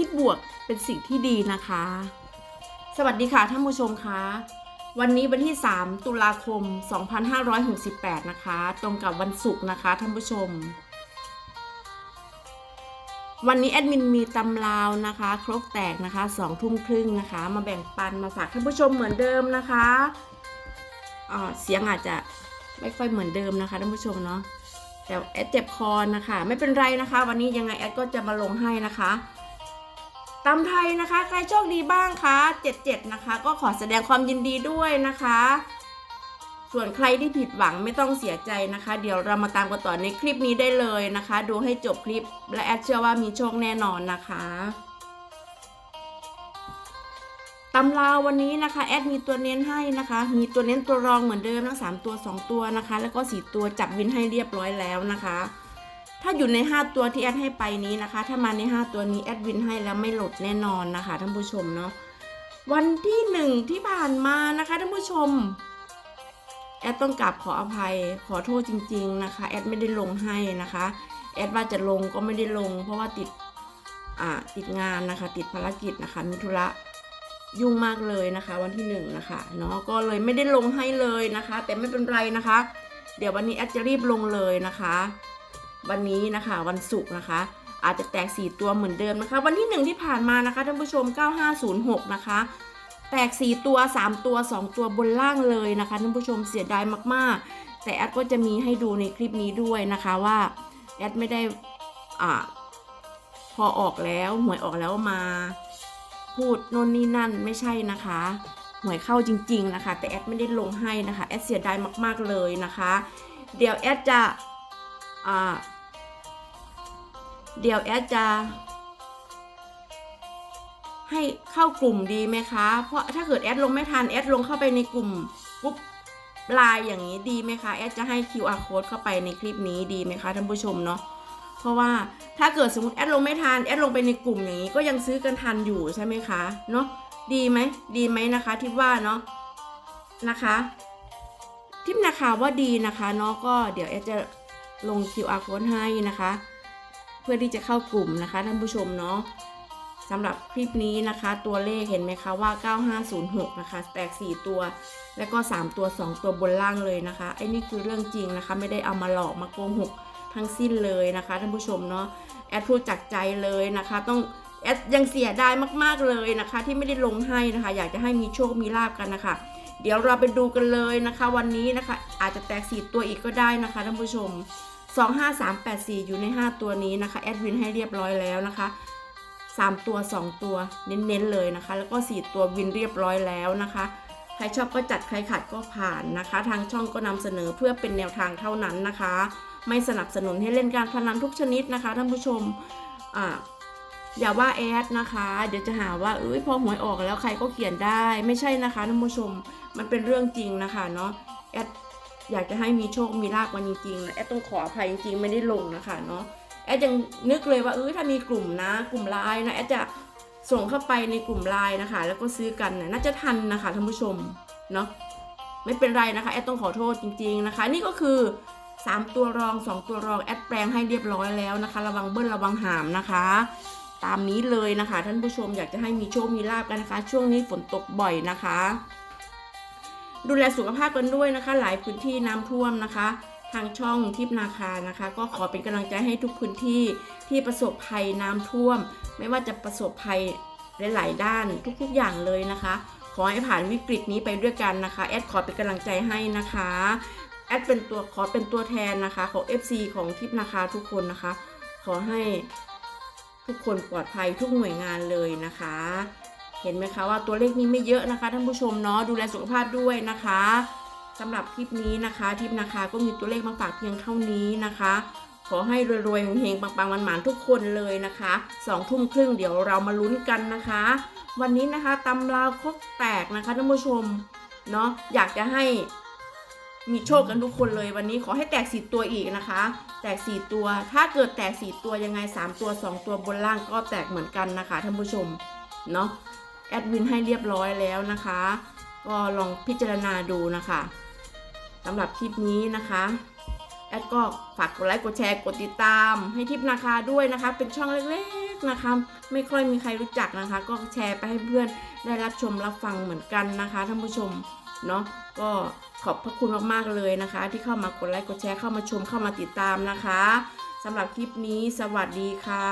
คิดบวกเป็นสิ่งที่ดีนะคะ สวัสดีค่ะท่านผู้ชมคะวันนี้วันที่ 3 ตุลาคม 2568 นะคะ ตรงกับวันศุกร์นะคะท่านผู้ชม วันนี้แอดมินมีตำราวนะคะ ครกแตกนะคะสองทุ่มครึ่งนะคะ มาแบ่งปันมาฝากท่านผู้ชมเหมือนเดิมนะคะเสียงอาจจะไม่ค่อยเหมือนเดิมนะคะท่านผู้ชมเนาะแต่แอดเจ็บคอนะคะ ไม่เป็นไรนะคะ วันนี้ยังไงแอดก็จะมาลงให้นะคะ ตำไทยนะคะ ใครโชคดีบ้างคะ77 นะคะ ก็ขอแสดงความยินดีด้วยนะคะ ส่วนใครที่ผิดหวังไม่ต้องเสียใจนะคะ เดี๋ยวเรามาตามกันต่อในคลิปนี้ได้เลยนะคะ ดูให้จบคลิปและแอดเชื่อว่ามีโชคแน่นอนนะคะตำราวันนี้นะคะแอดมีตัวเน้นให้นะคะ มีตัวเน้นตัวรองเหมือนเดิมทั้งสามตัวสองตัวนะคะ แล้วก็สี่ตัวจับวินให้เรียบร้อยแล้วนะคะ ถ้าอยู่ใน 5 ตัวที่แอดให้ไปนี้นะคะ ถ้ามาใน 5 ตัวนี้แอดวินให้แล้วไม่หลดแน่นอนนะคะท่านผู้ชมเนาะวันที่หนึ่งที่ผ่านมานะคะท่านผู้ชม แอดต้องกราบขออภัยขอโทษจริง ๆนะคะ แอดไม่ได้ลงให้นะคะ แอดว่าจะลงก็ไม่ได้ลง เพราะว่าติดอ่าติดงานนะคะ ติดภารกิจนะคะมีธุระยุ่งมากเลยนะคะ วันที่หนึ่งนะคะเนาะก็เลยไม่ได้ลงให้เลยนะคะ แต่ไม่เป็นไรนะคะ เดี๋ยววันนี้แอดจะรีบลงเลยนะคะ วันนี้นะคะวันศุกร์นะคะ อาจจะแตก 4 ตัวเหมือนเดิมนะคะ วันที่ 1 ที่ผ่านมานะคะท่านผู้ชม 9506 นะคะ แตก 4 ตัว 3 ตัว 2 ตัวบนล่างเลยนะคะท่านผู้ชมเสียดายมากๆ แต่แอดก็จะมีให้ดูในคลิปนี้ด้วยนะคะว่าแอดไม่ได้อ่าพอออกแล้วหวยออกแล้วมาพูดโน่นนี่นั่นไม่ใช่นะคะหวยเข้าจริง ๆ นะคะ แต่แอดไม่ได้ลงให้นะคะแอดเสียดายมากๆเลยนะคะ เดี๋ยวแอดจะ เดี๋ยวแอดจะ ให้เข้ากลุ่มดีไหมคะ เพราะถ้าเกิดแอดลงไม่ทันแอดลงเข้าไปในกลุ่มปุ๊บลน์อย่างนี้ดีไหมคะแอดจะให้ QR code เข้าไปในคลิปนี้ดีไหมคะท่านผู้ชมเนาะเพราะว่าถ้าเกิดสมมติแอดลงไม่ทันแอดลงไปในกลุ่มอย่างนี้ก็ยังซื้อกันทันอยู่ใช่ไหมคะเนาะดีไหมดีไหมนะคะที่ว่าเนาะนะคะ ทิปนะคะว่าดีนะคะเนาะก็เดี๋ยวแอดจะ ลง QR code ให้นะคะ เพื่อที่จะเข้ากลุ่มนะคะท่านผู้ชมเนาะสำหรับคลิปนี้นะคะตัวเลขเห็นไหมคะว่า 9506 นะคะ แตก 4 ตัว แล้วก็ 3 ตัว 2 ตัวบนล่างเลยนะคะ ไอ้นี่คือเรื่องจริงนะคะ ไม่ได้เอามาหลอกมาโกหกทั้งสิ้นเลยนะคะท่านผู้ชมเนาะแอดพูดจากใจเลยนะคะ ต้องแอดยังเสียดายมากๆเลยนะคะ ที่ไม่ได้ลงให้นะคะ อยากจะให้มีโชคมีลาบกันนะคะ เดี๋ยวเราไปดูกันเลยนะคะ วันนี้นะคะ อาจจะแตก4ตัวอีกก็ได้นะคะท่านผู้ชม 25384 อยู่ใน 5 ตัวนี้นะคะ แอดวินให้เรียบร้อยแล้วนะคะ 3 ตัว 2 ตัวเน้นๆเลยนะคะ แล้วก็ 4 ตัววินเรียบร้อยแล้วนะคะ ใครชอบก็จัดใครขัดก็ผ่านนะคะ ทางช่องก็นำเสนอเพื่อเป็นแนวทางเท่านั้นนะคะ ไม่สนับสนุนให้เล่นการพนันทุกชนิดนะคะท่านผู้ชมอ่าอย่าว่าแอดนะคะ เดี๋ยวจะหาว่าเอ้ยพอหวยออกแล้วใครก็เขียนได้ ไม่ใช่นะคะท่านผู้ชม มันเป็นเรื่องจริงนะคะเนาะแอด อยากจะให้มีโชคมีลาภกันจริงๆแอดต้องขออภัยจริงๆไม่ได้ลงนะคะเนาะแอดยังนึกเลยว่าเออถ้ามีกลุ่มนะ กลุ่มไลน์นะแอดจะส่งเข้าไปในกลุ่มไลน์นะคะ แล้วก็ซื้อกันนะน่าจะทันนะคะท่านผู้ชมเนาะไม่เป็นไรนะคะแอดต้องขอโทษจริง ๆนะคะ นี่ก็คือ 3 ตัวรอง 2 ตัวรองแอดแปลงให้เรียบร้อยแล้วนะคะ ระวังเบิ้ลระวังหามนะคะ ตามนี้เลยนะคะ ท่านผู้ชมอยากจะให้มีโชคมีลาบกันนะคะ ช่วงนี้ฝนตกบ่อยนะคะ ดูแลสุขภาพกันด้วยนะคะ หลายพื้นที่น้ำท่วมนะคะ ทางช่องทิพนาคานะคะ ก็ขอเป็นกำลังใจให้ทุกพื้นที่ที่ประสบภัยน้ำท่วม ไม่ว่าจะประสบภัยหลายๆด้านทุกๆอย่างเลยนะคะ ขอให้ผ่านวิกฤตนี้ไปด้วยกันนะคะแอดขอเป็นกำลังใจให้นะคะแอดเป็นตัวขอเป็นตัวแทนนะคะของ FC ของทิพนาคาทุกคนนะคะ ขอให้ทุกคนปลอดภัยทุกหน่วยงานเลยนะคะ เห็นไหมคะว่าตัวเลขนี้ไม่เยอะนะคะ ท่านผู้ชมเนาะดูแลสุขภาพด้วยนะคะสำหรับคลิปนี้นะคะทิปนะคะก็มีตัวเลขมาฝากเพียงเท่านี้นะคะ ขอให้รวยๆเฮงๆปังๆมันๆทุกคนเลยนะคะสองทุ่มครึ่งเดี๋ยวเรามาลุ้นกันนะคะ วันนี้นะคะตำราวคกแตกนะคะท่านผู้ชมเนาะอยากจะให้มีโชคกันทุกคนเลยวันนี้ขอให้แตกสี่ตัวอีกนะคะ แตกสี่ตัวถ้าเกิดแตกสี่ตัวยังไงสามตัวสองตัวบนล่างก็แตกเหมือนกันนะคะท่านผู้ชมเนาะ แอดวินให้เรียบร้อยแล้วนะคะ ก็ลองพิจารณาดูนะคะสำหรับคลิปนี้นะคะ แอดก็ฝากกดไลค์กดแชร์กดติดตาม ให้ทิปนาคาด้วยนะคะ เป็นช่องเล็กๆนะคะ ไม่ค่อยมีใครรู้จักนะคะ ก็แชร์ไปให้เพื่อนได้รับชมรับฟังเหมือนกันนะคะท่านผู้ชมเนาะก็ขอบพระคุณมากๆเลยนะคะ ที่เข้ามากดไลค์กดแชร์เข้ามาชมเข้ามาติดตามนะคะสำหรับคลิปนี้สวัสดีค่ะ